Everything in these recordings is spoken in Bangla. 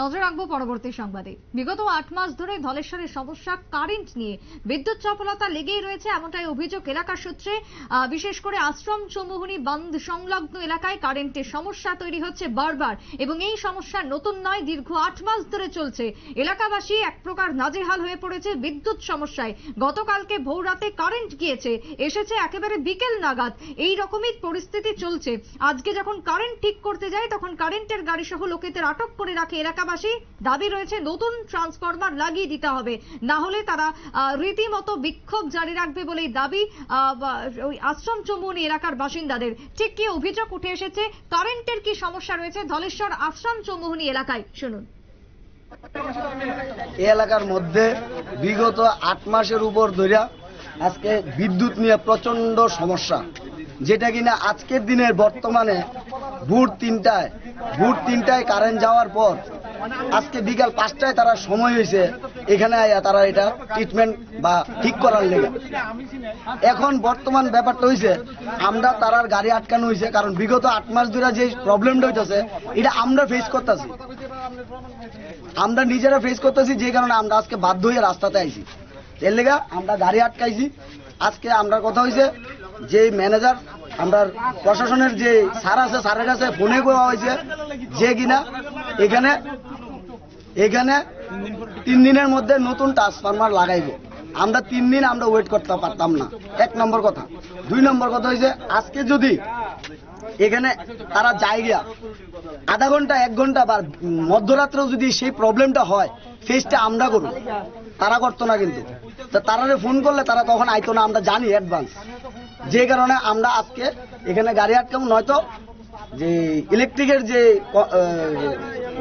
নজর রাখব পরবর্তী সংবাদে। বিগত আট মাস ধরে ধলেশ্বরের সমস্যা, কারেন্ট নিয়ে বিদ্যুৎ চপলতা লেগেই রয়েছে এমনটাই অভিযোগ এলাকার সূত্রে। বিশেষ করে আশ্রম চৌমুহনী বান্ধ সংলগ্ন এলাকায় কারেন্টের সমস্যা তৈরি হচ্ছে বারবার এবং এই সমস্যা নতুন নয়, দীর্ঘ আট মাস ধরে চলছে। এলাকাবাসী এক প্রকার নাজেহাল হয়ে পড়েছে বিদ্যুৎ সমস্যায়। গতকালকে ভোর রাতে কারেন্ট গিয়েছে, এসেছে একেবারে বিকেল নাগাদ। এই রকমই পরিস্থিতি চলছে। আজকে যখন কারেন্ট ঠিক করতে যায়, তখন কারেন্টের গাড়ি সহ লোকেদের আটক করে রাখে এলাকাবাসী দাবি রয়েছে নতুন ট্রান্সফরমার লাগিয়ে দিতে হবে। না হলে তারা রীতিমতো বিক্ষোভ জারি রাখবে বলেই দাবি ওই আশ্রম চৌমুহনী এলাকার বাসিন্দাদের। ঠিক কি অভিযোগ উঠে এসেছে? কারেন্টের কি সমস্যা রয়েছে? ধলেশ্বর আশ্রম চৌমুহনী এলাকায়। শুনুন। এই এলাকার মধ্যে বিগত আট মাসের উপর ধরিয়া আজকে বিদ্যুৎ নিয়ে প্রচণ্ড সমস্যা। যেটা কিনা আজকের দিনের বর্তমানে ভোর তিনটায় ভোর তিনটায় কারেন্ট যাওয়ার পর আজকে বিকাল পাঁচটায় তারা সময় হয়েছে, এখানে আয়া তারা এটা ট্রিটমেন্ট বা ঠিক করার লেগে। এখন বর্তমান ব্যাপারটা হয়েছে আমরা তারার গাড়ি আটকানো হয়েছে কারণ বিগত আট মাস ধরে যে প্রবলেমটা হইতেছে, এটা আমরা ফেস করতেছি। আমরা নিজেরা ফেস করতেছি, যে কারণে আমরা আজকে বাধ্য হয়ে রাস্তাতে আইছি। এর লেগে আমরা গাড়ি আটকাইছি। আজকে আমরা কথা হয়েছে যে ম্যানেজার আমরা প্রশাসনের যে স্যার আছে স্যারের কাছে ফোনে করা হয়েছে যে কিনা এখানে এখানে তিন দিনের মধ্যে নতুন ট্রান্সফরমার লাগাইবো। আমরা তিন দিন আমরা ওয়েট করতে পারতাম না। এক নম্বর কথা। দুই নম্বর কথা হয়েছে আজকে যদি এখানে তারা যায় গিয়া আধা ঘণ্টা, এক ঘণ্টা বা মধ্যরাত্রেও যদি সেই প্রবলেমটা হয় ফেসটা আমরা করব। তারা করতো না কিন্তু। তা তারারে ফোন করলে তারা তখন আইতো না, আমরা জানি অ্যাডভান্স যে কারণে আমরা আজকে এখানে গাড়ি আটকাম নয়তো যে ইলেকট্রিকের যে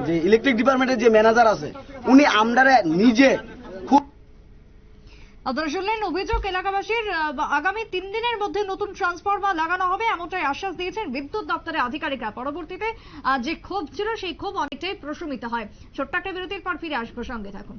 যে ইলেকট্রিক ডিপার্টমেন্টের যে ম্যানেজার আছে, উনি আমরারে নিজে আপনারা শুনলেন অভিযোগ, এলাকাবাসীর আগামী তিন দিনের মধ্যে নতুন ট্রান্সফরমার লাগানো হবে এমনটাই আশ্বাস দিয়েছেন বিদ্যুৎ দপ্তরের আধিকারিকরা। পরবর্তীতে যে ক্ষোভ ছিল, সেই ক্ষোভ অনেকটাই প্রশমিত হয়। ছোট্ট একটা বিরতির পর ফিরে আসব সঙ্গে থাকুন।